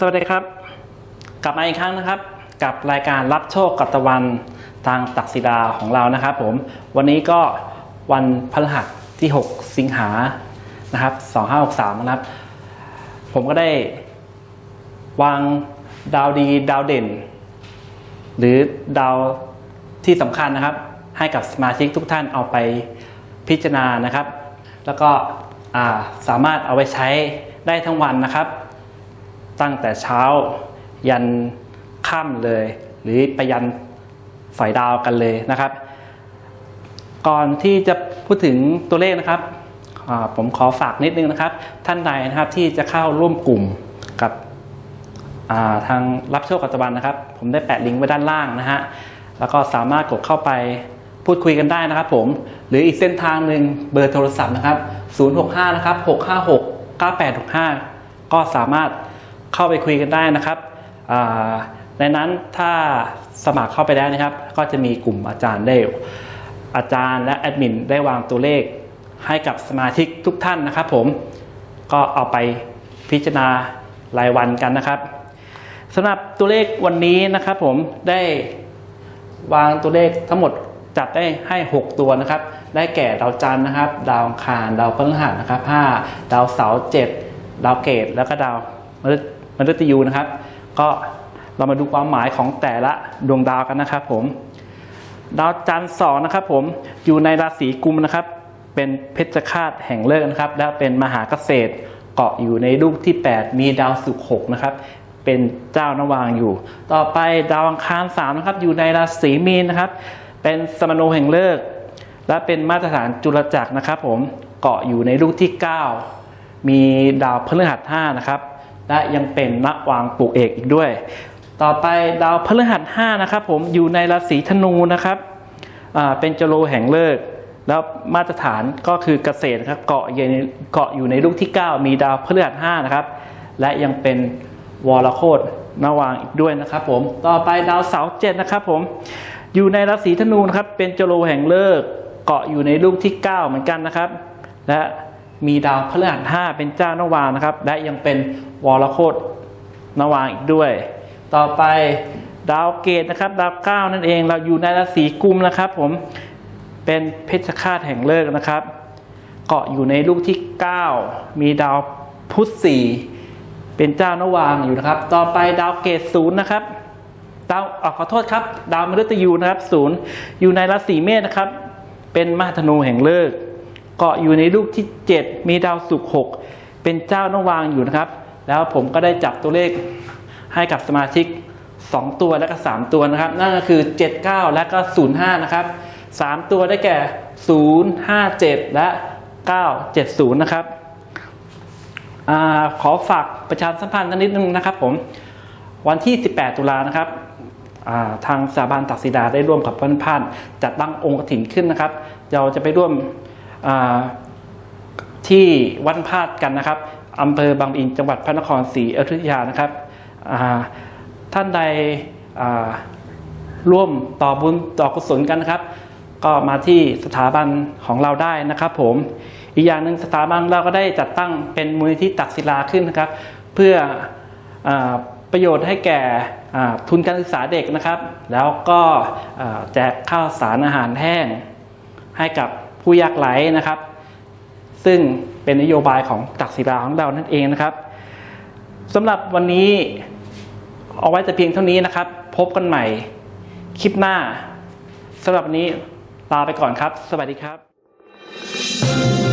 สวัสดีครับ กลับมาอีกครั้งนะครับ กับรายการรับโชคกับตะวันทางตักศิลาของเรานะครับ ผมวันนี้ก็วันพฤหัสที่ 6 สิงหานะครับ 2563 นะครับ ผมก็ได้วางดาวดีดาวเด่น หรือดาวที่สำคัญนะครับ ให้กับสมาชิกทุกท่านเอาไปพิจารณานะครับ แล้วก็สามารถเอาไปใช้ได้ทั้งวันนะครับ ตั้งแต่เช้ายันค่ำเลย หรือไปยันฝ่ายดาวกันเลยนะครับ ก่อนที่จะพูดถึงตัวเลขนะครับผมขอฝากนิดนึงนะครับ ท่านใดนะครับที่จะเข้าร่วมกลุ่มกับาทางรับโชคปัจจุบันนะครับ ผมได้แปะลิงก์ไว้ด้านล่างนะฮะแล้วก็สามารถกดเข้าไปพูดคุยกันได้นะครับผม หรืออีกเส้นทางหนึ่งเบอร์โทรศัพท์นะครับ 065 นะครับ 656 9865 ก็สามารถ เข้าไปคุยกันได้นะครับในนั้นถ้าสมัครเข้าไปแล้วนะครับ ก็จะมีกลุ่มอาจารย์ได้อาจารย์และแอดมินได้วางตัวเลขให้กับสมาชิกทุกท่านนะครับผมก็เอาไปพิจารณารายวันกันนะครับสำหรับตัวเลขวันนี้นะครับผมได้วางตัวเลขทั้งหมดจัดได้ให้ 6 ตัวนะครับ ได้แก่ดาวจันทร์นะครับ ดาวอังคาร ดาวพฤหัสนะครับ5ดาวเสาร์7ดาวเกตแล้วก็ดาว มฤมฤตยูนะครับ ก็เรามาดูความหมายของแต่ละดวงดาวกันนะครับ ผมดาวจันทร์สองนะครับ ผมอยู่ในราศีกุมนะครับ เป็นเพชฌฆาตแห่งเลิกนะครับ และเป็นมหาเกษตรเกาะอยู่ในลูกที่ 8 มีดาวศุกร์หกนะครับเป็นเจ้านวางอยู่ ต่อไปดาวอังคารสามนะครับอยู่ในราศีมีนนะครับ เป็นสมโนแห่งเลิก และเป็นมาตรฐานจุลจักรนะครับ ผมเกาะอยู่ในลูกที่ 9 มีดาวพฤหัสห้านะครับ และยังเป็นนักวางปลูกเอกอีกด้วย ต่อไปดาวพฤหัสห้านะครับผมอยู่ในราศีธนูนะครับเป็นจโลแห่งเลิก แล้วมาตรฐานก็คือเกษตรครับเกาะอยู่ในเกาะอยู่ในลูกที่ 9 มีดาวพฤหัสห้านะครับ และยังเป็นวรโคตนวางอีกด้วยนะครับผมต่อไปดาวเสาร์เจ็ดนะครับผมอยู่ในราศีธนูนะครับเป็นจโลแห่งเลิก เกาะอยู่ในลูกที่ 9 เหมือนกันนะครับ และ มีดาวพฤหัสห้าเป็นเจ้านวางนะครับ และยังเป็นวรโคตนวางอีกด้วย ต่อไปดาวเกตนะครับ ดาวเก้านั่นเองเราอยู่ในราศีกุมนะครับ ผมเป็นเพชฌฆาตแห่งเลิกนะครับ เกาะอยู่ในลูกที่ 9 มีดาวพุธสี่เป็นเจ้านวางอยู่นะครับ ต่อไปดาวเกตศูนย์นะครับดาวออขอโทษครับ ดาวมฤตยูนะครับศูนย์อยู่ในราศีเมษนะครับ เป็นมหาธนูแห่งเลิก เกาะอยู่ในลูกที่ 7 มีดาวศุกร์หกเป็นเจ้านวางอยู่นะครับ แล้วผมก็ได้จับตัวเลขให้กับสมาชิก 2 ตัวและก็ 3 ตัวนะครับ นั่นก็คือ 79 และก็ 05 นะครับ 3 ตัวได้แก่ 057 และ 970 นะครับอขอฝากประชาสัมพันธ์นิดนึงนะครับผมวันที่ 18 ตุลานะครับาทางสถาบันตักศิดาได้ร่วมกับพันพันจัดตั้งองค์กฐินขึ้นนะครับ เราจะไปร่วม ที่วัดพาดกันนะครับอำเภอบางอินจังหวัดพระนครศรีอยุธยานะครับท่านใดร่วมต่อบุญต่อกุศลกันนะครับ ก็มาที่สถาบันของเราได้นะครับ ผมอีกอย่างหนึ่งสถาบันเราก็ได้จัดตั้งเป็นมูลนิธิตักศิลาขึ้นนะครับ เพื่ออประโยชน์ให้แก่ทุนการศึกษาเด็กนะครับ แล้วก็แจกข้าวสารอาหารแห้งให้กับ ผู้ยากไร้นะครับ ซึ่งเป็นนโยบายของตักศิลาของเรานั่นเองนะครับสำหรับวันนี้เอาไว้แต่เพียงเท่านี้นะครับ พบกันใหม่คลิปหน้าสำหรับวันนี้ลาไปก่อนครับ สวัสดีครับ